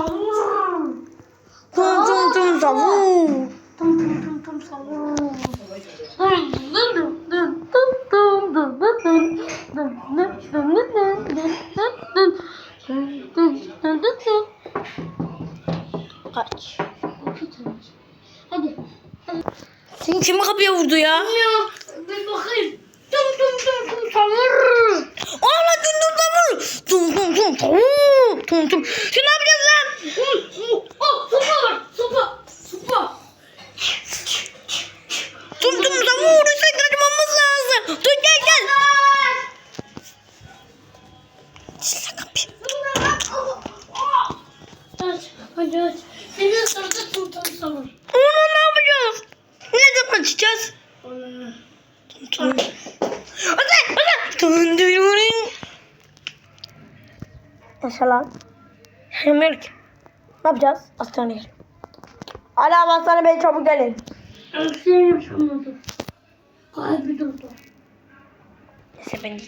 Tum tum tum savur. Tum tum tum tum savur. Kaç. Hadi. Sen kimi kapıya vurdu ya? Bilmiyorum. Bir bakayım. Tum tum tum tum savur. Ağla dum dum savur. Tum tum tum savur. Tum tum. Şuna bir Sen kapıyı. Aç. Aç. Senin tum tum savur. Onu ne yapacağız? Ne zaman açacağız? Tum tum. Hadi hadi. Tum. Mesela. Emir. Ne yapacağız? Hastaneye gidelim. Hala hastane bey çabuk gelin. Çıkmadı. Kalbi durdu. Neyse ben